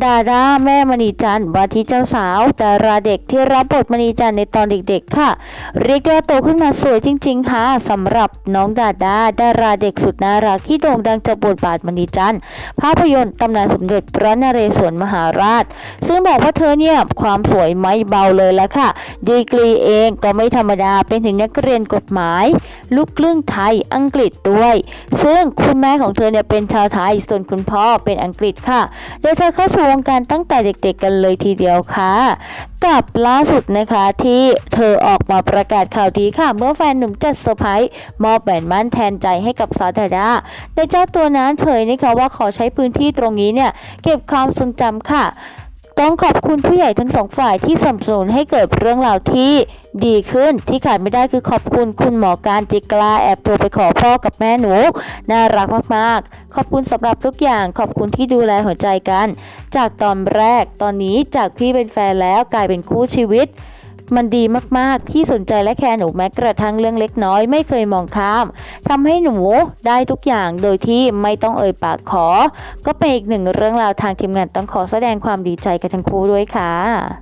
ดาดาแม่มณีจันทร์ว่าที่เจ้าสาวดาราเด็กที่รับบทมณีจันทร์ในตอนเด็กๆค่ะ เรียกได้ว่าโตขึ้นมาสวยจริง ๆ ค่ะสำหรับน้องดาดาดาราเด็กสุดน่ารักที่โด่งดังจากบทบาทมณีจันทร์ภาพยนตร์ตำนานสมเด็จพระนเรศวรมหาราช ซึ่งบอกว่าเธอเนี่ยความสวยไม่เบาเลยละค่ะ ดีกรีเองก็ไม่ธรรมดาเป็นถึงนักเรียนกฎหมาย ลูกครึ่งไทยอังกฤษด้วย ซึ่งคุณแม่ของเธอเนี่ยเป็นชาวไทยส่วนคุณพ่อเป็นอังกฤษค่ะโดยเธอเข้าสู่วงการตั้งแต่เด็กๆกันเลยทีเดียวค่ะกับล่าสุดนะคะที่เธอออกมาประกาศข่าวดีค่ะ เมื่อแฟนหนุ่มจัดเซอร์ไพรส์มอบแหวนมั่นแทนใจให้กับซาดาดาโดยเจ้าตัวนั้นเผยนะคะว่าขอใช้พื้นที่ตรงนี้เนี่ย เก็บความทรงจำค่ะ ต้องขอบคุณผู้ใหญ่ทั้งสองฝ่ายที่สนับสนุนให้เกิดเรื่องราวที่ดีขึ้นที่ขาดไม่ได้คือขอบคุณคุณหมอการจิกลาแอบโทรไปขอพ่อกับแม่หนู น่ารักมากๆ ขอบคุณสำหรับทุกอย่างขอบคุณที่ดูแลหัวใจกัน จากตอนแรกตอนนี้จากพี่เป็นแฟนแล้วกลายเป็นคู่ชีวิต มันดีมากๆ ที่สนใจและแคร์หนูแม้กระทั่งเรื่องเล็กน้อยไม่เคยมองข้ามทำให้หนูได้ทุกอย่างโดยที่ไม่ต้องเอ่ยปากขอ ก็เป็นอีกหนึ่งเรื่องราวทางทีมงานต้องขอแสดงความดีใจกับทั้งคู่ด้วยค่ะ